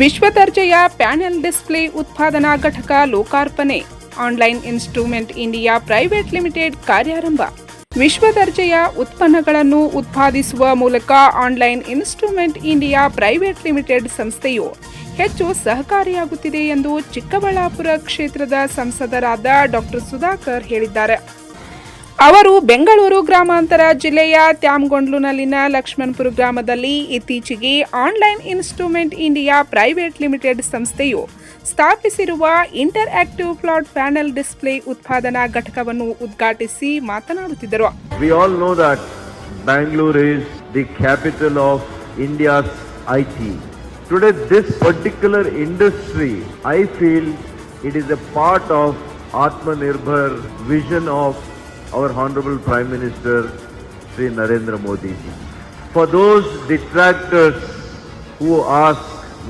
ವಿಶ್ವದರ್ಜೆಯ panel display ಉತ್ಪಾದನಾ ಘಟಕ ಲೋಕಾರ್ಪಣೆ. Online instrument India private limited ಕಾರ್ಯಾರಂಭ. ವಿಶ್ವದರ್ಜೆಯ ಉತ್ಪನ್ನಗಳನ್ನು ಉತ್ಪಾದಿಸುವ ಮೂಲಕ online instrument India private limited ಸಂಸ್ಥೆಯು ಹೆಚ್ಚು ಸಹಕಾರಿಯಾಗುತ್ತಿದೆ ಎಂದು ಚಿಕ್ಕಬಳ್ಳಾಪುರ ಕ್ಷೇತ್ರದ ಸಂಸದರಾದ ಡಾಕ್ಟರ್ ಸುಧಾಕರ್ ಹೇಳಿದ್ದಾರೆ. ಅವರು ಬೆಂಗಳೂರು ಗ್ರಾಮಾಂತರ ಜಿಲ್ಲೆಯ ತ್ಯಾಮ್ಗೊಂಡ್ಲುನಲ್ಲಿನ ಲಕ್ಷ್ಮಣಪುರ ಗ್ರಾಮದಲ್ಲಿ ಇತ್ತೀಚೆಗೆ online instrument India private limited ಸಂಸ್ಥೆಯು ಸ್ಥಾಪಿಸಿರುವ interactive flat panel display ಉತ್ಪಾದನಾ ಘಟಕವನ್ನು ಉದ್ಘಾಟಿಸಿ ಮಾತನಾಡುತ್ತಿದ್ದರು IT. Today, this particular industry, I feel it is a part of Atmanirbhar vision of our Honorable Prime Minister Sri Narendra Modi. For those detractors who ask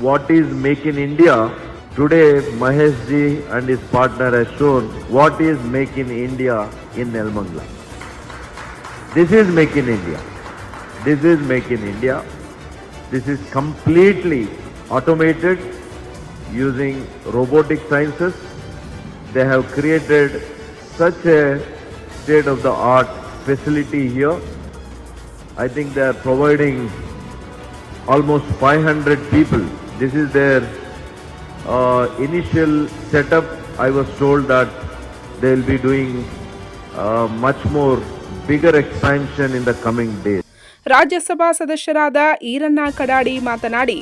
what is Make in India, today Mahesh ji and his partner has shown what is Make in India in Nelmangla. This is Make in India. This is Make in India. This is completely automated using robotic sciences. They have created such a state of the art facility here. I think they are providing almost 500 people. This is their uh, initial setup. I was told that they will be doing uh, much more bigger expansion in the coming days. Rajya Sabha ಸದಸ್ಯರಾದ ಈರಣ್ಣ ಕಡಾಡಿ ಮಾತನಾಡಿ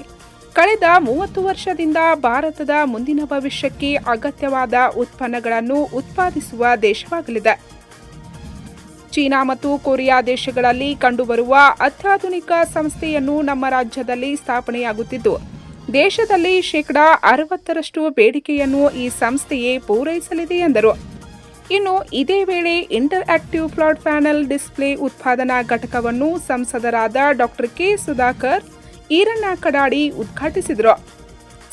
ಕಳೆದ ಮೂವತ್ತು ವರ್ಷದಿಂದ ಭಾರತದ ಮುಂದಿನ ಭವಿಷ್ಯಕ್ಕೆ ಅಗತ್ಯವಾದ ಉತ್ಪನ್ನಗಳನ್ನು ಉತ್ಪಾದಿಸುವ ದೇಶವಾಗಲಿದೆ ಚೀನಾ ಮತ್ತು ಕೊರಿಯಾ ದೇಶಗಳಲ್ಲಿ ಕಂಡುಬರುವ ಅತ್ಯಾಧುನಿಕ ಸಂಸ್ಥೆಯನ್ನು ನಮ್ಮ ರಾಜ್ಯದಲ್ಲಿ ಸ್ಥಾಪನೆಯಾಗುತ್ತಿದ್ದು, ದೇಶದಲ್ಲಿ ಶೇಕಡಾ ಅರವತ್ತರಷ್ಟು ಬೇಡಿಕೆಯನ್ನು ಈ ಸಂಸ್ಥೆಯೇ ಪೂರೈಸಲಿದೆ ಎಂದರು. ಇನ್ನು ಇದೇ ವೇಳೆ interactive flat panel display ಉತ್ಪಾದನಾ ಘಟಕವನ್ನು ಸಂಸದರಾದ ಡಾಕ್ಟರ್ ಕೆ. ಸುಧಾಕರ್ ಈರಣ್ಣ ಕಡಾಡಿ ಉದ್ಘಾಟಿಸಿದರು.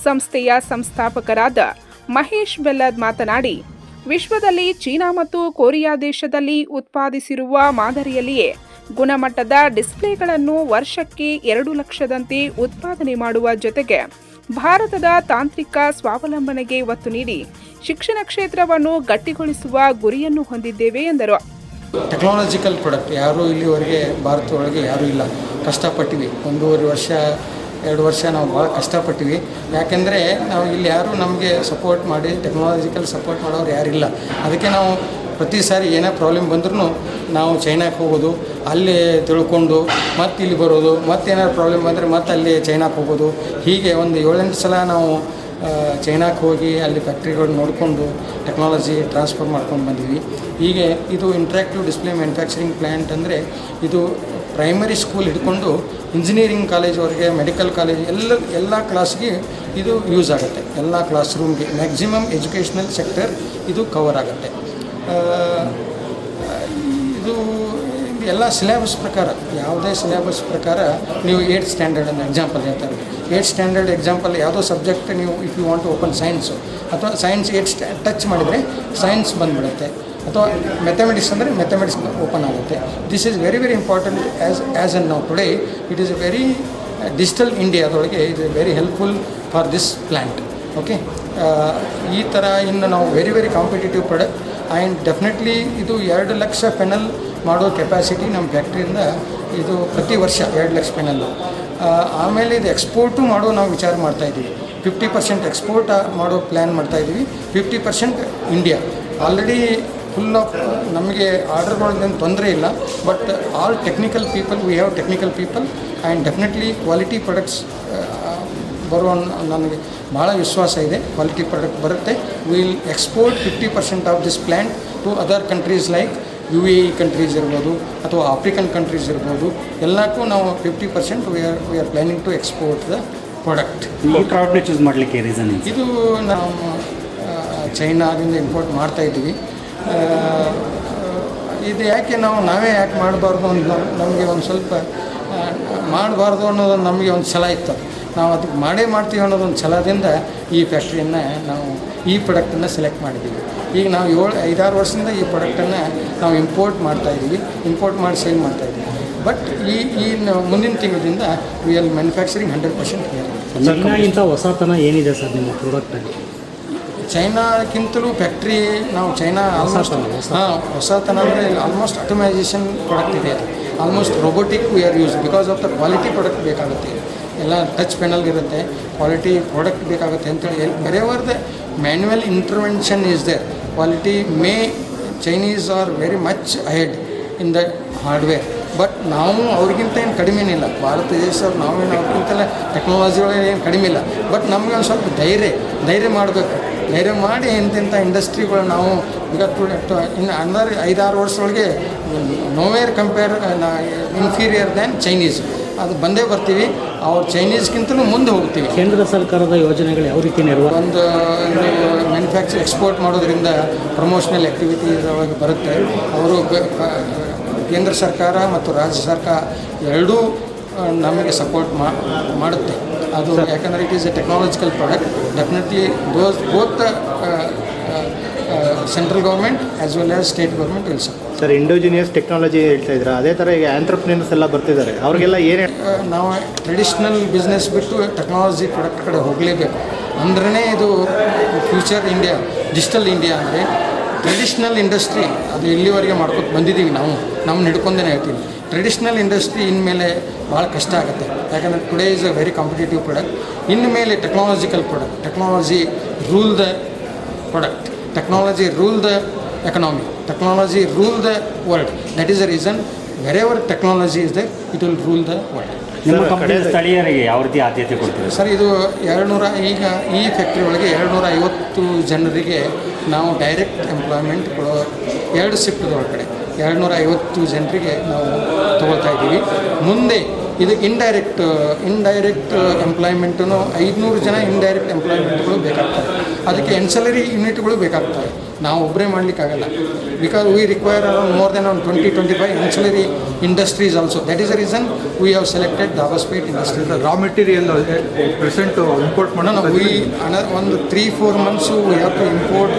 ಸಂಸ್ಥೆಯ ಸಂಸ್ಥಾಪಕರಾದ ಮಹೇಶ್ ಬೆಲ್ಲದ್ ಮಾತನಾಡಿ ವಿಶ್ವದಲ್ಲಿ ಚೀನಾ ಮತ್ತು ಕೊರಿಯಾ ದೇಶದಲ್ಲಿ ಉತ್ಪಾದಿಸಿರುವ ಮಾದರಿಯಲ್ಲಿಯೇ ಗುಣಮಟ್ಟದ ಡಿಸ್ಪ್ಲೇಗಳನ್ನು ವರ್ಷಕ್ಕೆ ಎರಡು ಲಕ್ಷದಂತೆ ಉತ್ಪಾದನೆ ಮಾಡುವ ಜೊತೆಗೆ ಭಾರತದ ತಾಂತ್ರಿಕ ಸ್ವಾವಲಂಬನೆಗೆ ಒತ್ತು ನೀಡಿ ಶಿಕ್ಷಣ ಕ್ಷೇತ್ರವನ್ನು ಗಟ್ಟಿಗೊಳಿಸುವ ಗುರಿಯನ್ನು ಹೊಂದಿದ್ದೇವೆ ಎಂದರು. ಟೆಕ್ನಾಲಜಿಕಲ್ ಪ್ರಾಡಕ್ಟ್ ಯಾರೂ ಇಲ್ಲಿವರೆಗೆ ಭಾರತದೊಳಗೆ ಯಾರೂ ಇಲ್ಲ. ಕಷ್ಟಪಟ್ಟಿವಿ. ಒಂದೂವರೆ ವರ್ಷ ಎರಡು ವರ್ಷ ನಾವು ಭಾಳ ಕಷ್ಟಪಟ್ಟಿವಿ. ಯಾಕೆಂದರೆ ನಾವು ಇಲ್ಲಿ ಯಾರು ನಮಗೆ ಸಪೋರ್ಟ್ ಮಾಡಿ ಟೆಕ್ನಾಲಜಿಕಲ್ ಸಪೋರ್ಟ್ ಮಾಡೋರು ಯಾರಿಲ್ಲ ಅದಕ್ಕೆ ನಾವು ಪ್ರತಿ ಸಾರಿ ಏನೇ ಪ್ರಾಬ್ಲಮ್ ಬಂದ್ರೂ ನಾವು ಚೈನಾಕ್ಕೆ ಹೋಗೋದು, ಅಲ್ಲಿ ತಿಳ್ಕೊಂಡು ಮತ್ತೆ ಇಲ್ಲಿ ಬರೋದು ಮತ್ತೇನಾದ್ರು ಪ್ರಾಬ್ಲಮ್ ಬಂದರೆ ಮತ್ತೆ ಅಲ್ಲಿ ಚೈನಾಕ್ಕೆ ಹೋಗೋದು. ಹೀಗೆ ಒಂದು ಏಳೆಂಟು ಸಲ ನಾವು ಚೈನಾಕ್ಕೆ ಹೋಗಿ ಅಲ್ಲಿ ಫ್ಯಾಕ್ಟ್ರಿಗಳು ನೋಡಿಕೊಂಡು ಟೆಕ್ನಾಲಜಿ ಟ್ರಾನ್ಸ್ಫರ್ ಮಾಡ್ಕೊಂಡು ಬಂದಿದ್ವಿ. ಹೀಗೆ ಇದು ಇಂಟ್ರಾಕ್ಟಿವ್ ಡಿಸ್ಪ್ಲೇ ಮ್ಯಾನುಫ್ಯಾಕ್ಚರಿಂಗ್ ಪ್ಲ್ಯಾಂಟ್ ಅಂದರೆ ಇದು ಪ್ರೈಮರಿ ಸ್ಕೂಲ್ ಹಿಡ್ಕೊಂಡು ಇಂಜಿನಿಯರಿಂಗ್ ಕಾಲೇಜ್ವರೆಗೆ ಮೆಡಿಕಲ್ ಕಾಲೇಜ್ ಎಲ್ಲ ಎಲ್ಲ ಕ್ಲಾಸ್ಗೆ ಇದು ಯೂಸ್ ಆಗುತ್ತೆ. ಎಲ್ಲ ಕ್ಲಾಸ್ ರೂಮ್ಗೆ ಮ್ಯಾಕ್ಸಿಮಮ್ ಎಜುಕೇಷ್ನಲ್ ಸೆಕ್ಟರ್ ಇದು ಕವರ್ ಆಗುತ್ತೆ. ಇದು ಎಲ್ಲ ಸಿಲೆಬಸ್ ಪ್ರಕಾರ, ಯಾವುದೇ ಸಿಲೆಬಸ್ ಪ್ರಕಾರ ನೀವು ಏಯ್ಟ್ ಸ್ಟ್ಯಾಂಡರ್ಡ್ ಅಂತ ಎಕ್ಸಾಂಪಲ್ ಹೇಳ್ತಾರೆ ಏಯ್ಟ್ ಸ್ಟ್ಯಾಂಡರ್ಡ್ ಎಕ್ಸಾಂಪಲ್ ಯಾವುದೋ ಸಬ್ಜೆಕ್ಟ್ ನೀವು if you want open science ಅಥವಾ ಸೈನ್ಸ್ ಏಟ್ ಸ್ಟ್ಯಾ ಟಚ್ ಮಾಡಿದರೆ ಸೈನ್ಸ್ ಬಂದ್ಬಿಡುತ್ತೆ. ಅಥವಾ ಮೆಥಮೆಟಿಕ್ಸ್ ಅಂದರೆ ಮೆಥಮೆಟಿಕ್ಸ್ ಓಪನ್ ಆಗುತ್ತೆ. This is very very important as as on ನಾವು today it is very digital ಇಂಡಿಯಾದೊಳಗೆ it is very helpful for this plant okay ಈ ಥರ ಇನ್ನು ನಾವು very very competitive product and definitely ಇದು ಎರಡು ಲಕ್ಷ ಪೆನಲ್ ಮಾಡೋ ಕೆಪಾಸಿಟಿ ನಮ್ಮ ಫ್ಯಾಕ್ಟ್ರಿಯಿಂದ ಇದು ಪ್ರತಿ ವರ್ಷ ಎರಡು ಲಕ್ಷ ಪೆನಲ್ಲು ಆಮೇಲೆ ಇದು ಎಕ್ಸ್ಪೋರ್ಟು ಮಾಡೋ ನಾವು ವಿಚಾರ ಮಾಡ್ತಾಯಿದ್ದೀವಿ ಫಿಫ್ಟಿ ಪರ್ಸೆಂಟ್ ಎಕ್ಸ್ಪೋರ್ಟ್ ಮಾಡೋ ಪ್ಲ್ಯಾನ್ ಮಾಡ್ತಾಯಿದ್ದೀವಿ fifty percent India already full of ನಮಗೆ ಆರ್ಡರ್ ಆರ್ಡರ್ಗಳದ್ದೇನು ತೊಂದರೆ ಇಲ್ಲ but all technical people we have technical people and definitely quality products ಬರುವ ನನಗೆ ಭಾಳ ವಿಶ್ವಾಸ ಇದೆ. ಕ್ವಾಲಿಟಿ ಪ್ರಾಡಕ್ಟ್ ಬರುತ್ತೆ. Will export fifty percent of this plant to other countries like U A E countries ಇರ್ಬೋದು ಅಥವಾ ಆಫ್ರಿಕನ್ ಕಂಟ್ರೀಸ್ ಇರ್ಬೋದು ಎಲ್ಲಕ್ಕೂ ನಾವು fifty percent we are we are planning to export the product ಈ ಪ್ರಾಡಕ್ಟ್ನ ಚೂಸ್ ಮಾಡಲಿಕ್ಕೆ reason ಇದು ನಾವು ಚೈನಾದಿಂದ ಇಂಪೋರ್ಟ್ ಮಾಡ್ತಾ ಇದ್ದೀವಿ. ಇದು ಯಾಕೆ ನಾವು ನಾವೇ ಯಾಕೆ ಮಾಡಬಾರ್ದು ಅಂತ ನಮಗೆ ಒಂದು ಸ್ವಲ್ಪ ಮಾಡಬಾರ್ದು ಅನ್ನೋದು ನಮಗೆ ಒಂದು ಸಲ ಇತ್ತು ನಾವು ಅದಕ್ಕೆ ಮಾಡೇ ಮಾಡ್ತೀವಿ ಅನ್ನೋದೊಂದು ಛಲದಿಂದ ಈ ಫ್ಯಾಕ್ಟ್ರಿಯನ್ನು ನಾವು ಈ ಪ್ರಾಡಕ್ಟನ್ನು ಸೆಲೆಕ್ಟ್ ಮಾಡಿದ್ದೀವಿ. ಈಗ ನಾವು ಏಳು ಐದಾರು ವರ್ಷದಿಂದ ಈ ಪ್ರಾಡಕ್ಟನ್ನು ನಾವು ಇಂಪೋರ್ಟ್ ಮಾಡ್ತಾಯಿದ್ದೀವಿ ಇಂಪೋರ್ಟ್ ಮಾಡಿ ಸೇಲ್ ಮಾಡ್ತಾಯಿದ್ದೀವಿ ಬಟ್ ಈ ಈ ಮುಂದಿನ ತಿಂಗಳಿಂದ we are manufacturing hundred percent ಇಂಥ ಚೈನಾಗಿಂತ ಹೊಸತನ ಏನಿದೆ ಸರ್ ನಿಮ್ಮ ಪ್ರಾಡಕ್ಟಲ್ಲಿ ಚೈನಾಕ್ಕಿಂತಲೂ ಫ್ಯಾಕ್ಟ್ರಿ ನಾವು ಚೈನಾ ಆಲ್ಮೋಸ್ಟ್ ಹಾಂ ಹೊಸತನ ಅಂದರೆ ಆಲ್ಮೋಸ್ಟ್ ಆಟೋಮೈಸೇಷನ್ ಪ್ರಾಡಕ್ಟ್ ಇದೆ. Almost robotic we are use because of the quality product ಬೇಕಾಗುತ್ತೆ. ಎಲ್ಲ ಟಚ್ ಇರುತ್ತೆ. ಕ್ವಾಲಿಟಿ ಪ್ರಾಡಕ್ಟ್ ಬೇಕಾಗುತ್ತೆ ಅಂತೇಳಿ ಹೇಳಿ the manual intervention is there quality may Chinese are very much ahead in the hardware but ನಾವು ಅವ್ರಿಗಿಂತ ಏನು ಕಡಿಮೆ ಇಲ್ಲ ಭಾರತ ದೇಶದವ್ರು ನಾವೇನು ಅವ್ರಿಗಿಂತೆಲ್ಲ ಟೆಕ್ನಾಲಜಿ ಒಳಗೆ ಏನು ಕಡಿಮೆ ಇಲ್ಲ. ಬಟ್ ನಮಗೆ ಒಂದು ಸ್ವಲ್ಪ ಧೈರ್ಯ ಧೈರ್ಯ ಮಾಡಬೇಕು. ಧೈರ್ಯ ಮಾಡಿ ಎಂತೆಂಥ ಇಂಡಸ್ಟ್ರಿಗಳು ನಾವು ಈಗ ಇನ್ನು ಅಂದರ್ ಐದಾರು ವರ್ಷದೊಳಗೆ nowhere compare inferior than Chinese ಅದು ಬಂದೇ ಬರ್ತೀವಿ. ಅವ್ರು ಚೈನೀಸ್ಗಿಂತಲೂ ಮುಂದೆ ಹೋಗ್ತೀವಿ. ಕೇಂದ್ರ ಸರ್ಕಾರದ ಯೋಜನೆಗಳು ಯಾವ ರೀತಿ ಒಂದು ಮ್ಯಾನುಫ್ಯಾಕ್ಚರ್ ಎಕ್ಸ್ಪೋರ್ಟ್ ಮಾಡೋದ್ರಿಂದ ಪ್ರಮೋಷನಲ್ ಆ್ಯಕ್ಟಿವಿಟೀಸ್ ಒಳಗೆ ಬರುತ್ತೆ. ಅವರು ಕೇಂದ್ರ ಸರ್ಕಾರ ಮತ್ತು ರಾಜ್ಯ ಸರ್ಕಾರ ಎರಡೂ ನಮಗೆ ಸಪೋರ್ಟ್ ಮಾಡುತ್ತೆ. ಅದು ಯಾಕಂದರೆ it is a technological product definitely those both central government as well as state government will support sir indigenous technology ಹೇಳ್ತಾ ಇದ್ರ? ಅದೇ ಥರ ಈಗ ಆಂಟ್ರಪ್ರಿನರ್ಸ್ ಎಲ್ಲ ಬರ್ತಿದ್ದಾರೆ. ಅವ್ರಿಗೆಲ್ಲ ಏನು ನಾವು ಟ್ರೆಡಿಷ್ನಲ್ ಬಿಸ್ನೆಸ್ ಬಿಟ್ಟು ಟೆಕ್ನಾಲಜಿ ಪ್ರಾಡಕ್ಟ್ ಕಡೆ ಹೋಗಲೇಬೇಕು. ಅಂದ್ರೇ ಇದು ಫ್ಯೂಚರ್ ಇಂಡಿಯಾ ಡಿಜಿಟಲ್ ಇಂಡಿಯಾ ಅಂದರೆ ಟ್ರೆಡಿಷ್ನಲ್ ಇಂಡಸ್ಟ್ರಿ ಅದು ಇಲ್ಲಿವರೆಗೆ ಮಾಡ್ಕೊತ ಬಂದಿದ್ದೀವಿ ನಾವು. ನಮ್ಮ ಹಿಡ್ಕೊಂಡೇ ಹೇಳ್ತೀವಿ ಟ್ರೆಡಿಷ್ನಲ್ ಇಂಡಸ್ಟ್ರಿ ಇನ್ಮೇಲೆ ಭಾಳ ಕಷ್ಟ ಆಗುತ್ತೆ. ಯಾಕಂದರೆ today is a very competitive product ಇನ್ಮೇಲೆ technological product technology rule the product technology rule the economy technology rule the world that is the reason wherever technology is the it will rule the world ನಿಮ್ಮ company ಸ್ಥಳೀಯರಿಗೆ ಯಾವ ರೀತಿ ಆದ್ಯತೆ ಕೊಡ್ತೀವಿ sir ಇದು ಎರಡುನೂರ ಈಗ ಈ ಫ್ಯಾಕ್ಟ್ರಿ ಒಳಗೆ ಎರಡುನೂರ ಐವತ್ತು ಜನರಿಗೆ ನಾವು ಡೈರೆಕ್ಟ್ ಎಂಪ್ಲಾಯ್ಮೆಂಟ್ ಕೊಡೋ ಎರಡು ಶಿಫ್ಟ್ ಒಳಗಡೆ ಎರಡುನೂರ ಐವತ್ತು ಜನರಿಗೆ ನಾವು ತಗೊಳ್ತಾ ಇದ್ದೀವಿ. ಮುಂದೆ ಇದು ಇಂಡೈರೆಕ್ಟ್ ಇಂಡೈರೆಕ್ಟ್ ಎಂಪ್ಲಾಯ್ಮೆಂಟನ್ನು ಐದುನೂರು ಜನ ಇಂಡೈರೆಕ್ಟ್ ಎಂಪ್ಲಾಯ್ಮೆಂಟ್ಗಳು ಬೇಕಾಗ್ತವೆ. ಅದಕ್ಕೆ ಎನ್ಸಲರಿ ಯೂನಿಟ್ಗಳು ಬೇಕಾಗ್ತವೆ. ನಾವು ಒಬ್ಬರೇ ಮಾಡಲಿಕ್ಕಾಗಲ್ಲ. Because we require around more than ಒಂದು twenty twenty five ancillary industries also that is a reason we have selected Dabaspet industries raw material present import ಮಾಡೋಣ ವಿ we, ಅನ- ಒಂದು three four months we have to import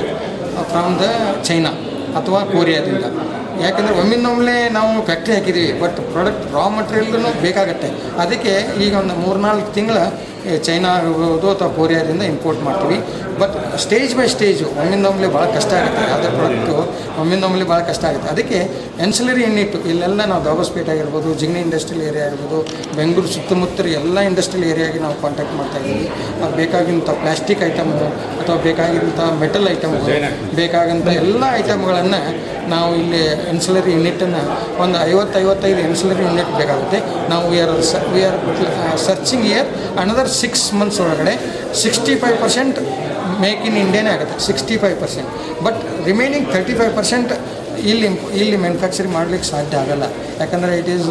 from the China ಅಥವಾ ಕೊರಿಯಾದಿಂದ ಯಾಕಂದರೆ ಒಮ್ಮಿನೊಮ್ಮೆ ನಾವು factory ಹಾಕಿದ್ದೀವಿ but product ರಾ ಮಟೀರಿಯಲ್ಗೂ ಬೇಕಾಗತ್ತೆ. ಅದಕ್ಕೆ ಈಗ ಒಂದು ಮೂರ್ನಾಲ್ಕು ತಿಂಗಳ ಚೈನಾ ಆಗಿರ್ಬೋದು ಅಥವಾ ಕೊರಿಯಾದಿಂದ ಇಂಪೋರ್ಟ್ ಮಾಡ್ತೀವಿ. ಬಟ್ ಸ್ಟೇಜ್ ಬೈ ಸ್ಟೇಜು ಒಮ್ಮಿಂದೊಮ್ಮೆ ಭಾಳ ಕಷ್ಟ ಆಗುತ್ತೆ. ಯಾವುದೇ ಪ್ರಾಡಕ್ಟು ಒಮ್ಮಿಂದೊಮ್ಮೆ ಭಾಳ ಕಷ್ಟ ಆಗುತ್ತೆ. ಅದಕ್ಕೆ ಎನ್ಸಿಲರಿ ಯೂನಿಟ್ ಇಲ್ಲೆಲ್ಲ ನಾವು ದಾಬಸ್ಪೇಟ್ ಆಗಿರ್ಬೋದು ಜಿಗ್ನಿ ಇಂಡಸ್ಟ್ರಿಯಲ್ ಏರಿಯಾ ಆಗಿರ್ಬೋದು ಬೆಂಗಳೂರು ಸುತ್ತಮುತ್ತ ಎಲ್ಲ ಇಂಡಸ್ಟ್ರಿಯಲ್ ಏರಿಯಾಗೆ ನಾವು ಕಾಂಟ್ಯಾಕ್ಟ್ ಮಾಡ್ತಾ ಇದ್ದೀವಿ. ಅದು ಬೇಕಾಗಿಂಥ ಪ್ಲಾಸ್ಟಿಕ್ ಐಟಮು ಅಥವಾ ಬೇಕಾಗಿರುವಂಥ ಮೆಟಲ್ ಐಟಮ್ಗಳು ಬೇಕಾಗಂಥ ಎಲ್ಲ ಐಟಮ್ಗಳನ್ನು ನಾವು ಇಲ್ಲಿ ಎನ್ಸಿಲರಿ ಯೂನಿಟನ್ನು ಒಂದು ಐವತ್ತು ಐವತ್ತೈದು ಎನ್ಸಿಲರಿ ಯೂನಿಟ್ ಬೇಕಾಗುತ್ತೆ. ನಾವು we are we are searching year another six months ಒಳಗಡೆ sixty five percent make in ಇಂಡಿಯಾನೇ ಆಗುತ್ತೆ. Sixty five percent but remaining thirty five percent ಇಲ್ಲಿ ಇಲ್ಲಿ ಮ್ಯಾನುಫ್ಯಾಕ್ಚರಿಂಗ್ ಮಾಡಲಿಕ್ಕೆ ಸಾಧ್ಯ ಆಗಲ್ಲ. ಯಾಕಂದರೆ ಇಟ್ ಈಸ್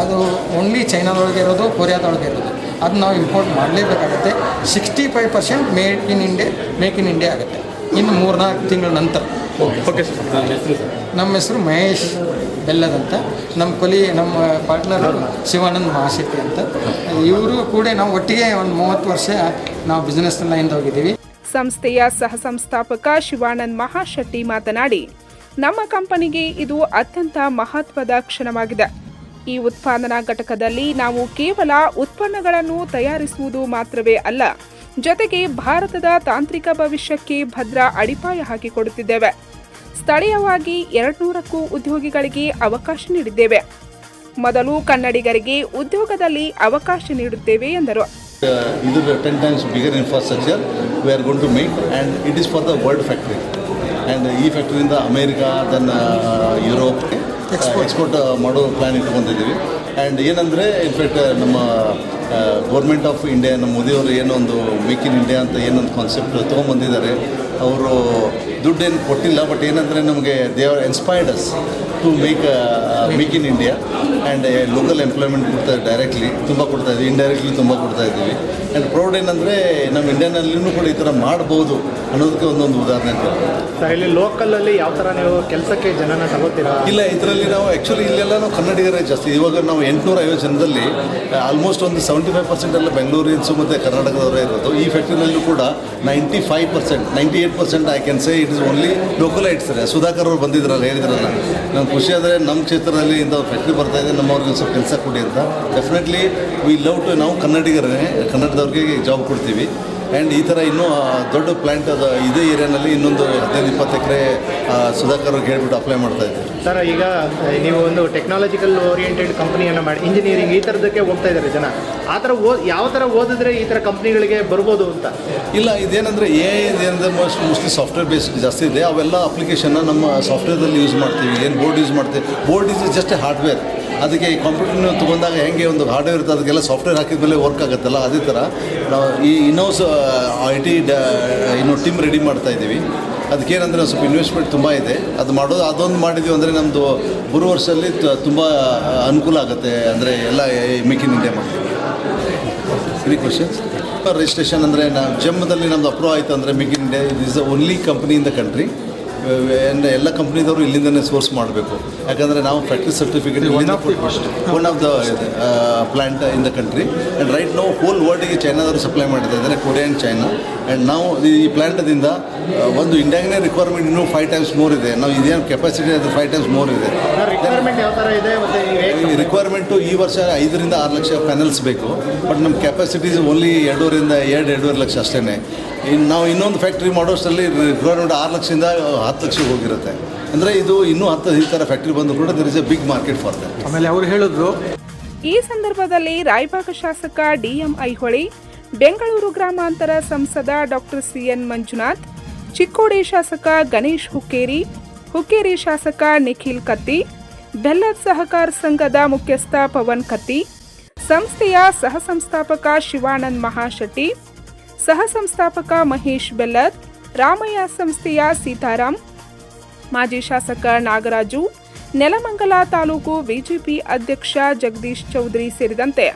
ಅದು ಓನ್ಲಿ ಚೈನಾದೊಳಗೆ ಇರೋದು, ಕೊರಿಯಾದೊಳಗೆ ಇರೋದು. ಅದು ನಾವು import ಮಾಡಲೇಬೇಕಾಗುತ್ತೆ. Sixty five percent made in India make in India ಆಗುತ್ತೆ. ಇನ್ನು ಮೂರ್ನಾಲ್ಕು ತಿಂಗಳ ನಂತರ. Okay sir. ನಮ್ಮ ಹೆಸರು ಮಹೇಶ್ ಬೆಲ್ಲದಂತ ನಮ್ಮ ಕೊಲಿ ನಮ್ಮ ಪಾರ್ಟ್ನರ್ ಶಿವಾನಂದ್ ಮಹಾಶೆಟ್ಟಿ ಅಂತ. ಇವರು ಕೂಡ ನಾವು ಒಟ್ಟಿಗೆ ಒಂದು ಮೂವತ್ತು ವರ್ಷ ನಾವು ಬಿಸ್ನೆಸ್ ಲೈನ್ದ ಹೋಗಿದ್ದೀವಿ. ಸಂಸ್ಥೆಯ ಸಹ ಸಂಸ್ಥಾಪಕ ಶಿವಾನಂದ್ ಮಹಾಶೆಟ್ಟಿ ಮಾತನಾಡಿ ನಮ್ಮ ಕಂಪನಿಗೆ ಇದು ಅತ್ಯಂತ ಮಹತ್ವದ ಕ್ಷಣವಾಗಿದೆ. ಈ ಉತ್ಪಾದನಾ ಘಟಕದಲ್ಲಿ ನಾವು ಕೇವಲ ಉತ್ಪನ್ನಗಳನ್ನು ತಯಾರಿಸುವುದು ಮಾತ್ರವೇ ಅಲ್ಲ ಜೊತೆಗೆ ಭಾರತದ ತಾಂತ್ರಿಕ ಭವಿಷ್ಯಕ್ಕೆ ಭದ್ರ ಅಡಿಪಾಯ ಹಾಕಿಕೊಡುತ್ತಿದ್ದೇವೆ. ಸ್ಥಳೀಯವಾಗಿ ಎರಡ್ನೂರಕ್ಕೂ ಉದ್ಯೋಗಿಗಳಿಗೆ ಅವಕಾಶ ನೀಡಿದ್ದೇವೆ. ಮೊದಲು ಕನ್ನಡಿಗರಿಗೆ ಉದ್ಯೋಗದಲ್ಲಿ ಅವಕಾಶ ನೀಡುತ್ತೇವೆ ಎಂದರು. ಇದು ten 10 times bigger infrastructure we are going to make and it is for the world factory. And ಈ ಫ್ಯಾಕ್ಟ್ರಿಯಿಂದ ಅಮೇರಿಕಾ ದೆನ್ ಯುರೋಪ್ ಎಕ್ಸ್ಪೋರ್ಟ್ ಮಾಡೋ ಪ್ಲ್ಯಾನ್ ಇಟ್ಕೊಂಡಿದ್ದೀವಿ. ಆ್ಯಂಡ್ ಏನಂದರೆ ಇನ್ಫ್ಯಾಕ್ಟ್ ನಮ್ಮ ಗೌರ್ಮೆಂಟ್ ಆಫ್ ಇಂಡಿಯಾ ನಮ್ಮ ಮೋದಿಯವರು ಏನೊಂದು ಮೇಕ್ ಇನ್ ಇಂಡಿಯಾ ಅಂತ ಏನೊಂದು ಕಾನ್ಸೆಪ್ಟ್ ತೊಗೊಂಬಂದಿದ್ದಾರೆ. ಅವರು ದುಡ್ಡೇನು ಕೊಟ್ಟಿಲ್ಲ ಬಟ್ ಏನಂದರೆ ನಮಗೆ they are inspired us to make make in India and local employment ಕೊಡ್ತಾ ಡೈರೆಕ್ಟ್ಲಿ ತುಂಬ ಕೊಡ್ತಾ ಇದ್ದೀವಿ ಇಂಡೈರೆಕ್ಟ್ಲಿ ತುಂಬ ಕೊಡ್ತಾ ಇದ್ದೀವಿ ಆ್ಯಂಡ್ ಪ್ರೌಡ್ ಏನಂದರೆ ನಮ್ಮ ಇಂಡಿಯಾನಲ್ಲಿನೂ ಕೂಡ ಈ ಥರ ಮಾಡ್ಬೋದು ಅನ್ನೋದಕ್ಕೆ ಒಂದೊಂದು ಉದಾಹರಣೆ. ಸರ್ ಇಲ್ಲಿ ಲೋಕಲಲ್ಲಿ ಯಾವ ಥರ ನೀವು ಕೆಲಸಕ್ಕೆ ಜನನ ತಗೋತೀರಾ? ಇಲ್ಲ ಇದರಲ್ಲಿ ನಾವು ಆ್ಯಕ್ಚುಲಿ ಇಲ್ಲೆಲ್ಲ ನಾವು ಕನ್ನಡಿಗರೇ ಜಾಸ್ತಿ. ಇವಾಗ ನಾವು ಎಂಟುನೂರ ಐವತ್ತು ಜನದಲ್ಲಿ ಆಲ್ಮೋಸ್ಟ್ ಒಂದು ಸೆವೆಂಟಿ ಫೈವ್ ಪರ್ಸೆಂಟ್ ಎಲ್ಲ ಬೆಂಗಳೂರಿನ್ಸು ಮತ್ತು ಕರ್ನಾಟಕದವರೇ ಇರೋದು. ಈ ಫ್ಯಾಕ್ಟ್ರಿನಲ್ಲೂ ಕೂಡ ninety five percent ninety eight percent I can say it is only localites Sudhakar ಅವರು ಬಂದಿದ್ರಲ್ಲ ಹೇಳಿದ್ರಲ್ಲ. ನಂಗೆ ಖುಷಿ ಆದರೆ ನಮ್ಮ ಕ್ಷೇತ್ರದಲ್ಲಿ ಇಂಥ ಫ್ಯಾಕ್ಟ್ರಿ ಬರ್ತಾ ಇದೆ ಇದ್ದಾರೆ ನಮ್ಮವ್ರಿಗೆ ಸ್ವಲ್ಪ ಕೆಲಸ ಕೊಡಿ ಅಂತ. ಡೆಫಿನೆಟ್ಲಿ ವಿ ಲವ್ ಟು ನಾವು ಕನ್ನಡಿಗರೇ ಕನ್ನಡದವ್ರಿಗೆ ಜಾಬ್ ಕೊಡ್ತೀವಿ. ಆ್ಯಂಡ್ ಈ ಥರ ಇನ್ನೂ ದೊಡ್ಡ ಪ್ಲ್ಯಾಂಟ್ ಅದು ಇದೇ ಏರಿಯಾನಲ್ಲಿ ಇನ್ನೊಂದು ಹದಿನೈದು ಇಪ್ಪತ್ತು ಎಕರೆ ಸುಧಾಕರ್ ಅವ್ರಿಗೆ ಹೇಳ್ಬಿಟ್ಟು ಅಪ್ಲೈ ಮಾಡ್ತಾ ಇದ್ದೀವಿ. ಸರ್ ಈಗ ನೀವು ಒಂದು ಟೆಕ್ನಾಲಜಿಕಲ್ ಓರಿಯೆಂಟೆಡ್ ಕಂಪ್ನಿಯನ್ನು ಮಾಡಿ ಇಂಜಿನಿಯರಿಂಗ್ ಈ ಥರದಕ್ಕೆ ಹೋಗ್ತಾ ಇದ್ದಾರೆ ಜನ. ಆ ಥರ ಓ ಯಾವ ಥರ ಓದಿದ್ರೆ ಈ ಥರ ಕಂಪ್ನಿಗಳಿಗೆ ಬರ್ಬೋದು ಅಂತ? ಇಲ್ಲ ಇದೇನಂದರೆ ಎ ಏನಂದರೆ ಮೋಸ್ಟ್ ಮೋಸ್ಟ್ಲಿ ಸಾಫ್ಟ್ವೇರ್ ಬೇಸ್ ಜಾಸ್ತಿ ಇದೆ. ಅವೆಲ್ಲ ಅಪ್ಲಿಕೇಶನ್ನ ನಮ್ಮ ಸಾಫ್ಟ್ವೇರ್ದಲ್ಲಿ ಯೂಸ್ ಮಾಡ್ತೀವಿ. ಏನು ಬೋರ್ಡ್ ಯೂಸ್ ಮಾಡ್ತೀವಿ? Board is just a hardware ಅದಕ್ಕೆ ಈ ಕಂಪ್ಯೂಟರ್ನ ತೊಗೊಂಡಾಗ ಹೆಂಗೆ ಒಂದು ಹಾರ್ಡ್ವೇರ್ ಇರುತ್ತೆ ಅದಕ್ಕೆಲ್ಲ ಸಾಫ್ಟ್ವೇರ್ ಹಾಕಿದ ಮೇಲೆ ವರ್ಕ್ ಆಗುತ್ತಲ್ಲ, ಅದೇ ಥರ ನಾವು ಈ ಇನ್ನೋಸ್ ಐ ಟಿ ಇನ್ನೂ ಟೀಮ್ ರೆಡಿ ಮಾಡ್ತಾ ಇದ್ದೀವಿ. ಅದಕ್ಕೇನಂದರೆ ಸ್ವಲ್ಪ ಇನ್ವೆಸ್ಟ್ಮೆಂಟ್ ತುಂಬ ಇದೆ. ಅದು ಮಾಡೋದು, ಅದೊಂದು ಮಾಡಿದ್ವಿ ಅಂದರೆ ನಮ್ಮದು ಮೂರು ವರ್ಷದಲ್ಲಿ ತುಂಬ ಅನುಕೂಲ ಆಗುತ್ತೆ. ಅಂದರೆ ಎಲ್ಲ ಮೇಕ್ ಇನ್ ಇಂಡಿಯಾ ಮಾಡ್ತೀವಿ. ಎನಿ ಕ್ವಶನ್ಸ್ ರಿಜಿಸ್ಟ್ರೇಷನ್ ಅಂದರೆ ನಾವು ಜಮ್ಮದಲ್ಲಿ ನಮ್ಮದು ಅಪ್ರೂವ್ ಆಯಿತು ಅಂದರೆ make in India is the only company in the country ಎಲ್ಲ ಕಂಪ್ನಿದವರು ಇಲ್ಲಿಂದನೇ ಸೋರ್ಸ್ ಮಾಡಬೇಕು. ಯಾಕಂದರೆ ನಾವು factory certificate one of the plant in the country and right ನಾವು ಹೋಲ್ ವರ್ಲ್ಡಿಗೆ ಚೈನಾದವರು ಸಪ್ಲೈ ಮಾಡ್ತಾ ಇದ್ದಾರೆ ಕೊರಿಯಾ ಆ್ಯಂಡ್ ಚೈನಾ ಆ್ಯಂಡ್ ನಾವು ಈ ಪ್ಲಾಂಟದಿಂದ ಒಂದು ಇಂಡಿಯಾಗೆ ರಿಕ್ವೈರ್ಮೆಂಟ್ ಇನ್ನೂ ಫೈವ್ ಟೈಮ್ಸ್ ಮೋರ್ ಇದೆ. ನಾವು ಇದೇನು ಕೆಪಾಸಿಟಿ ಅದು ಫೈವ್ ಟೈಮ್ಸ್ ಮೋರ್ ಇದೆ. ಈ ರಿಕ್ವೈರ್ಮೆಂಟು ಈ ವರ್ಷ ಐದರಿಂದ ಆರು ಲಕ್ಷ ಪ್ಯಾನಲ್ಸ್ ಬೇಕು. ಬಟ್ ನಮ್ಮ ಕೆಪಾಸಿಟೀಸ್ ಓನ್ಲಿ ಎರಡೂರಿಂದ ಎರಡು ಎರಡೂವರೆ ಲಕ್ಷ ಅಷ್ಟೇ ಇನ್ನು ನಾವು ಇನ್ನೊಂದು ಫ್ಯಾಕ್ಟ್ರಿ ಮಾಡೋಷ್ಟರಲ್ಲಿ ರಿಕ್ವೈರ್ಮೆಂಟ್ ಆರು ಲಕ್ಷದಿಂದ ಹತ್ತು ಲಕ್ಷ ಹೋಗಿರುತ್ತೆ. ಅಂದ್ರೆ ಇದು ಇನ್ನೂ ಹತ್ತು ಈ ತರ ಫ್ಯಾಕ್ಟ್ರಿ ಬಂದರೂ ಕೂಡ there is a big market for that ಆಮೇಲೆ ಅವರು ಹೇಳಿದ್ರು. ಈ ಸಂದರ್ಭದಲ್ಲಿ ರಾಯಬಾಗ ಶಾಸಕ ಡಿಎಂ ಐಹೊಳಿ ಬೆಂಗಳೂರು ಗ್ರಾಮಾಂತರ ಸಂಸದ ಡಾಕ್ಟರ್ ಸಿಎನ್ ಮಂಜುನಾಥ್ ಚಿಕ್ಕೋಡಿ ಶಾಸಕ ಗಣೇಶ್ ಹುಕ್ಕೇರಿ ಹುಕ್ಕೇರಿ ಶಾಸಕ ನಿಖಿಲ್ ಕತ್ತಿ ಬೆಲ್ಲದ್ ಸಹಕಾರ ಸಂಘದ ಮುಖ್ಯಸ್ಥ ಪವನ್ ಕತ್ತಿ ಸಂಸ್ಥೆಯ ಸಹ ಸಂಸ್ಥಾಪಕ ಶಿವಾನಂದ್ ಮಹಾಶೆಟ್ಟಿ ಸಹ ಸಂಸ್ಥಾಪಕ ಮಹೇಶ್ ಬೆಲ್ಲದ್ ರಾಮಯ್ಯ ಸಂಸ್ಥೆಯ ಸೀತಾರಾಮ್ ಮಾಜಿ ಶಾಸಕ ನಾಗರಾಜು ನೆಲಮಂಗಲ ತಾಲೂಕು ಬಿಜೆಪಿ ಅಧ್ಯಕ್ಷ ಜಗದೀಶ್ ಚೌಧರಿ ಸೇರಿದಂತೆ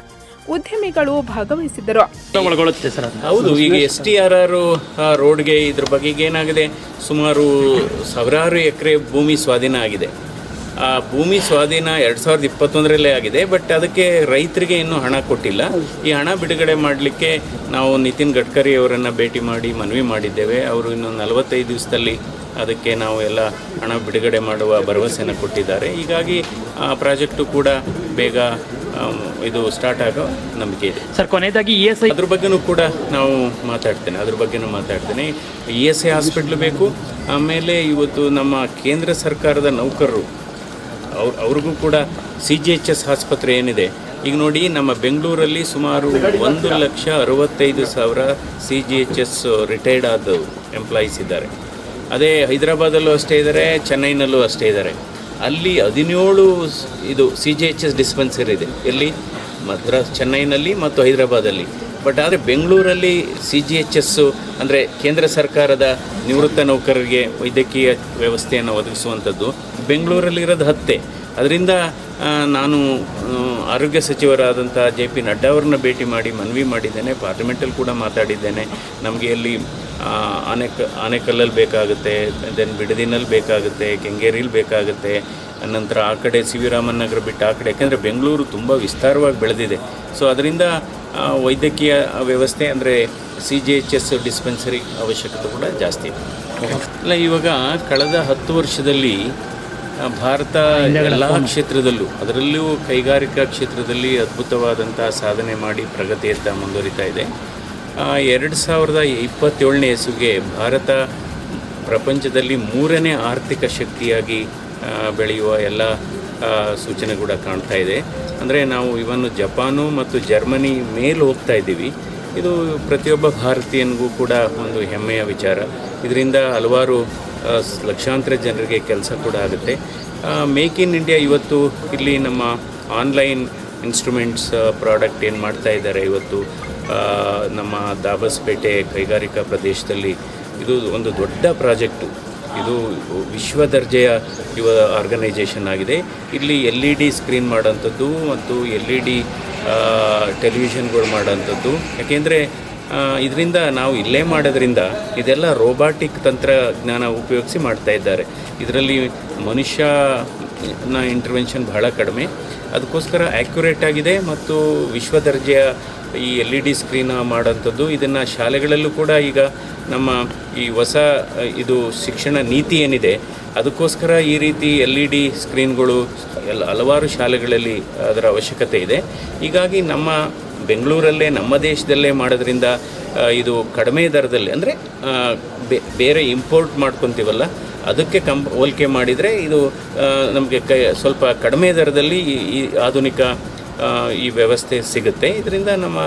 ಉದ್ಯಮಿಗಳು ಭಾಗವಹಿಸಿದ್ದರು. ಒಳಗೊಳ್ಳುತ್ತೆ ಸರ್ ಹೌದು ಈಗ ಎಸ್ ಟಿ ಆರ್ ಆರ್ ರೋಡ್ಗೆ ಇದ್ರ ಬಗ್ಗೆ ಏನಾಗಿದೆ ಸುಮಾರು ಸಾವಿರಾರು ಎಕರೆ ಭೂಮಿ ಸ್ವಾಧೀನ ಆಗಿದೆ. ಭೂಮಿ ಸ್ವಾಧೀನ ಎರಡು ಸಾವಿರದ ಇಪ್ಪತ್ತೊಂದರಲ್ಲೇ ಆಗಿದೆ ಬಟ್ ಅದಕ್ಕೆ ರೈತರಿಗೆ ಇನ್ನೂ ಹಣ ಕೊಟ್ಟಿಲ್ಲ. ಈ ಹಣ ಬಿಡುಗಡೆ ಮಾಡಲಿಕ್ಕೆ ನಾವು ನಿತಿನ್ ಗಡ್ಕರಿ ಅವರನ್ನು ಭೇಟಿ ಮಾಡಿ ಮನವಿ ಮಾಡಿದ್ದೇವೆ. ಅವರು ಇನ್ನು ನಲವತ್ತೈದು ದಿವಸದಲ್ಲಿ ಅದಕ್ಕೆ ನಾವು ಎಲ್ಲ ಹಣ ಬಿಡುಗಡೆ ಮಾಡುವ ಭರವಸೆಯನ್ನು ಕೊಟ್ಟಿದ್ದಾರೆ. ಹೀಗಾಗಿ ಆ ಪ್ರಾಜೆಕ್ಟು ಕೂಡ ಬೇಗ ಇದು ಸ್ಟಾರ್ಟ್ ಆಗೋ ನಂಬಿಕೆ ಇದೆ. ಸರ್ ಕೊನೆಯದಾಗಿ ಇ ಎಸ್ ಐ ಅದ್ರ ಬಗ್ಗೆನೂ ಕೂಡ ನಾವು ಮಾತಾಡ್ತೇನೆ ಅದ್ರ ಬಗ್ಗೆನೂ ಮಾತಾಡ್ತೇನೆ. ಇ ಎಸ್ ಐ ಹಾಸ್ಪಿಟ್ಲ್ ಬೇಕು. ಆಮೇಲೆ ಇವತ್ತು ನಮ್ಮ ಕೇಂದ್ರ ಸರ್ಕಾರದ ನೌಕರರು ಅವ್ರು ಅವ್ರಿಗೂ ಕೂಡ ಸಿ ಜಿ ಎಚ್ ಎಸ್ ಆಸ್ಪತ್ರೆ ಏನಿದೆ. ಈಗ ನೋಡಿ ನಮ್ಮ ಬೆಂಗಳೂರಲ್ಲಿ ಸುಮಾರು ಒಂದು ಲಕ್ಷ ಅರವತ್ತೈದು ಸಾವಿರ C G H S retired ಆದ ಎಂಪ್ಲಾಯೀಸ್ ಇದ್ದಾರೆ. ಅದೇ ಹೈದರಾಬಾದಲ್ಲೂ ಅಷ್ಟೇ ಇದ್ದಾರೆ, ಚೆನ್ನೈನಲ್ಲೂ ಅಷ್ಟೇ ಇದ್ದಾರೆ. ಅಲ್ಲಿ ಹದಿನೇಳು ಇದು C G H S dispensary ಇದೆ. ಎಲ್ಲಿ? ಮದ್ರಾಸ್, ಚೆನ್ನೈನಲ್ಲಿ ಮತ್ತು ಹೈದರಾಬಾದಲ್ಲಿ. ಬಟ್ ಆದರೆ ಬೆಂಗಳೂರಲ್ಲಿ ಸಿ ಜಿ ಎಚ್ ಎಸ್ಸು ಅಂದರೆ ಕೇಂದ್ರ ಸರ್ಕಾರದ ನಿವೃತ್ತ ನೌಕರರಿಗೆ ವೈದ್ಯಕೀಯ ವ್ಯವಸ್ಥೆಯನ್ನು ಒದಗಿಸುವಂಥದ್ದು ಬೆಂಗಳೂರಲ್ಲಿರೋದು ಹತ್ತೆ. ಅದರಿಂದ ನಾನು ಆರೋಗ್ಯ ಸಚಿವರಾದಂಥ ಜೆ ಪಿ ನಡ್ಡಾ ಅವರನ್ನ ಭೇಟಿ ಮಾಡಿ ಮನವಿ ಮಾಡಿದ್ದೇನೆ ಪಾರ್ಲಿಮೆಂಟಲ್ಲಿ ಕೂಡ ಮಾತಾಡಿದ್ದೇನೆ. ನಮಗೆ ಅಲ್ಲಿ ಆನೆಕ, ಆನೆಕಲ್ಲಲ್ಲಿ ಬೇಕಾಗುತ್ತೆ, ದೆನ್ ಬಿಡದಿನಲ್ಲಿ ಬೇಕಾಗುತ್ತೆ, ಕೆಂಗೇರಿಲಿ ಬೇಕಾಗುತ್ತೆ. ನಂತರ ಆ ಕಡೆ ಸಿ ವಿ ರಾಮನ್ ನಗರ ಬಿಟ್ಟು ಆ ಕಡೆ, ಯಾಕೆಂದರೆ ಬೆಂಗಳೂರು ತುಂಬ ವಿಸ್ತಾರವಾಗಿ ಬೆಳೆದಿದೆ. ಸೊ ಅದರಿಂದ ವೈದ್ಯಕೀಯ ವ್ಯವಸ್ಥೆ ಅಂದರೆ C G H S dispensary ಅವಶ್ಯಕತೆ ಕೂಡ ಜಾಸ್ತಿ. ಇದೆ ಇಲ್ಲ ಇವಾಗ ಕಳೆದ ಹತ್ತು ವರ್ಷದಲ್ಲಿ ಭಾರತ ಎಲ್ಲ ಕ್ಷೇತ್ರದಲ್ಲೂ ಅದರಲ್ಲೂ ಕೈಗಾರಿಕಾ ಕ್ಷೇತ್ರದಲ್ಲಿ ಅದ್ಭುತವಾದಂಥ ಸಾಧನೆ ಮಾಡಿ ಪ್ರಗತಿಯತ್ತ ಮುಂದುವರಿತಾ ಇದೆ. ಎರಡು ಸಾವಿರದ ಇಪ್ಪತ್ತೇಳನೇ ಇಸುವಿಗೆ ಭಾರತ ಪ್ರಪಂಚದಲ್ಲಿ ಮೂರನೇ ಆರ್ಥಿಕ ಶಕ್ತಿಯಾಗಿ ಬೆಳೆಯುವ ಎಲ್ಲ ಸೂಚನೆ ಕೂಡ ಕಾಣ್ತಾ ಇದೆ. ಅಂದರೆ ನಾವು ಇವನ್ನು ಜಪಾನು ಮತ್ತು ಜರ್ಮನಿ ಮೇಲೆ ಹೋಗ್ತಾ ಇದ್ದೀವಿ. ಇದು ಪ್ರತಿಯೊಬ್ಬ ಭಾರತೀಯನಿಗೂ ಕೂಡ ಒಂದು ಹೆಮ್ಮೆಯ ವಿಚಾರ. ಇದರಿಂದ ಹಲವಾರು ಲಕ್ಷಾಂತರ ಜನರಿಗೆ ಕೆಲಸ ಕೂಡ ಆಗುತ್ತೆ. ಮೇಕ್ ಇನ್ ಇಂಡಿಯಾ ಇವತ್ತು ಇಲ್ಲಿ ನಮ್ಮ ಆನ್ಲೈನ್ ಇನ್ಸ್ಟ್ರೂಮೆಂಟ್ಸ್ ಪ್ರಾಡಕ್ಟ್ ಏನು ಮಾಡ್ತಾ ಇದ್ದಾರೆ ಇವತ್ತು? ನಮ್ಮ ದಾಬಸ್ಪೇಟೆ ಕೈಗಾರಿಕಾ ಪ್ರದೇಶದಲ್ಲಿ. ಇದು ಒಂದು ದೊಡ್ಡ ಪ್ರಾಜೆಕ್ಟು. ಇದು ವಿಶ್ವ ದರ್ಜೆಯ ಯುವ ಆರ್ಗನೈಜೇಷನ್ ಆಗಿದೆ. ಇಲ್ಲಿ ಎಲ್ ಇ ಡಿ ಸ್ಕ್ರೀನ್ ಮಾಡೋಂಥದ್ದು ಮತ್ತು ಎಲ್ ಇ ಡಿ ಟೆಲಿವಿಷನ್ಗಳು ಮಾಡೋಂಥದ್ದು. ಯಾಕೆಂದರೆ ಇದರಿಂದ ನಾವು ಇಲ್ಲೇ ಮಾಡೋದ್ರಿಂದ ಇದೆಲ್ಲ ರೋಬಾಟಿಕ್ ತಂತ್ರಜ್ಞಾನ ಉಪಯೋಗಿಸಿ ಮಾಡ್ತಾ ಇದ್ದಾರೆ. ಇದರಲ್ಲಿ ಮನುಷ್ಯನ ಇಂಟರ್ವೆನ್ಷನ್ ಬಹಳ ಕಡಿಮೆ. ಅದಕ್ಕೋಸ್ಕರ ಆ್ಯಕ್ಯುರೇಟ್ ಆಗಿದೆ ಮತ್ತು ವಿಶ್ವ ದರ್ಜೆಯ ಈ ಎಲ್ ಇ ಡಿ ಸ್ಕ್ರೀನ್ ಮಾಡೋಂಥದ್ದು ಇದನ್ನು ಶಾಲೆಗಳಲ್ಲೂ ಕೂಡ ಈಗ ನಮ್ಮ ಈ ಹೊಸ, ಇದು ಶಿಕ್ಷಣ ನೀತಿ ಏನಿದೆ, ಅದಕ್ಕೋಸ್ಕರ ಈ ರೀತಿ ಎಲ್ ಇ ಡಿ ಸ್ಕ್ರೀನ್ಗಳು ಎಲ್ಲ ಹಲವಾರು ಶಾಲೆಗಳಲ್ಲಿ ಅದರ ಅವಶ್ಯಕತೆ ಇದೆ. ಹೀಗಾಗಿ ನಮ್ಮ ಬೆಂಗಳೂರಲ್ಲೇ, ನಮ್ಮ ದೇಶದಲ್ಲೇ ಮಾಡೋದ್ರಿಂದ ಇದು ಕಡಿಮೆ ದರದಲ್ಲಿ, ಅಂದರೆ ಬೇರೆ ಇಂಪೋರ್ಟ್ ಮಾಡ್ಕೊತೀವಲ್ಲ ಅದಕ್ಕೆ ಕಂಪ್ ಹೋಲಿಕೆ ಮಾಡಿದರೆ ಇದು ನಮಗೆ ಕೈ, ಸ್ವಲ್ಪ ಕಡಿಮೆ ದರದಲ್ಲಿ ಈ ಆಧುನಿಕ ಈ ವ್ಯವಸ್ಥೆ ಸಿಗುತ್ತೆ. ಇದರಿಂದ ನಮ್ಮ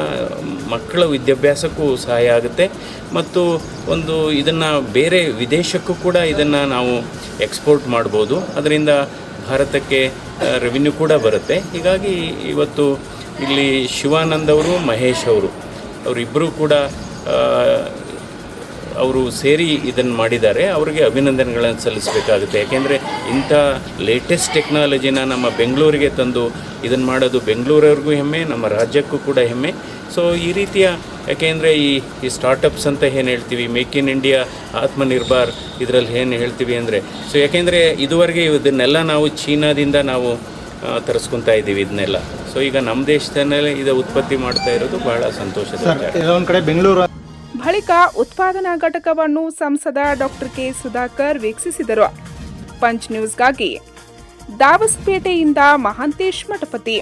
ಮಕ್ಕಳ ವಿದ್ಯಾಭ್ಯಾಸಕ್ಕೂ ಸಹಾಯ ಆಗುತ್ತೆ. ಮತ್ತು ಒಂದು ಇದನ್ನು ಬೇರೆ ವಿದೇಶಕ್ಕೂ ಕೂಡ ಇದನ್ನು ನಾವು ಎಕ್ಸ್ಪೋರ್ಟ್ ಮಾಡ್ಬೋದು. ಅದರಿಂದ ಭಾರತಕ್ಕೆ ರೆವಿನ್ಯೂ ಕೂಡ ಬರುತ್ತೆ. ಹೀಗಾಗಿ ಇವತ್ತು ಇಲ್ಲಿ ಶಿವಾನಂದ್ ಅವರು, ಮಹೇಶ್ ಅವರು ಅವರಿಬ್ಬರೂ ಕೂಡ ಅವರು ಸೇರಿ ಇದನ್ನು ಮಾಡಿದ್ದಾರೆ ಅವರಿಗೆ ಅಭಿನಂದನೆಗಳನ್ನು ಸಲ್ಲಿಸಬೇಕಾಗುತ್ತೆ. ಯಾಕೆಂದರೆ ಇಂಥ ಲೇಟೆಸ್ಟ್ ಟೆಕ್ನಾಲಜಿನ ನಮ್ಮ ಬೆಂಗಳೂರಿಗೆ ತಂದು ಇದನ್ನು ಮಾಡೋದು ಬೆಂಗಳೂರವ್ರಿಗೂ ಹೆಮ್ಮೆ ನಮ್ಮ ರಾಜ್ಯಕ್ಕೂ ಕೂಡ ಹೆಮ್ಮೆ. ಸೊ ಈ ರೀತಿಯ ಯಾಕೆಂದರೆ ಈ ಈ ಸ್ಟಾರ್ಟಪ್ಸ್ ಅಂತ ಏನು ಹೇಳ್ತೀವಿ ಮೇಕ್ ಇನ್ ಇಂಡಿಯಾ ಆತ್ಮನಿರ್ಭರ್ ಇದರಲ್ಲಿ ಏನು ಹೇಳ್ತೀವಿ ಅಂದರೆ ಸೊ ಯಾಕೆಂದರೆ ಇದುವರೆಗೆ ಇದನ್ನೆಲ್ಲ ನಾವು ಚೀನಾದಿಂದ ನಾವು ತರಿಸ್ಕೊತಾ ಇದ್ದೀವಿ ಇದನ್ನೆಲ್ಲ. ಸೊ ಈಗ ನಮ್ಮ ದೇಶದಲ್ಲೇ ಇದು ಉತ್ಪತ್ತಿ ಮಾಡ್ತಾ ಇರೋದು ಬಹಳ ಸಂತೋಷದ ವಿಚಾರ. ಇದೊಂದು ಕಡೆ ಬೆಂಗಳೂರು ಬಳಿಕ ಉತ್ಪಾದನಾ ಘಟಕವನ್ನು ಸಂಸದ ಡಾಕ್ಟರ್ ಕೆ ಸುಧಾಕರ್ ವೀಕ್ಷಿಸಿದರು. ಪಂಚ್ ನ್ಯೂಸ್ಗಾಗಿ ದಾವಸ್ಪೇಟೆಯಿಂದ ಮಹಾಂತೇಶ್ ಮಠಪತಿ.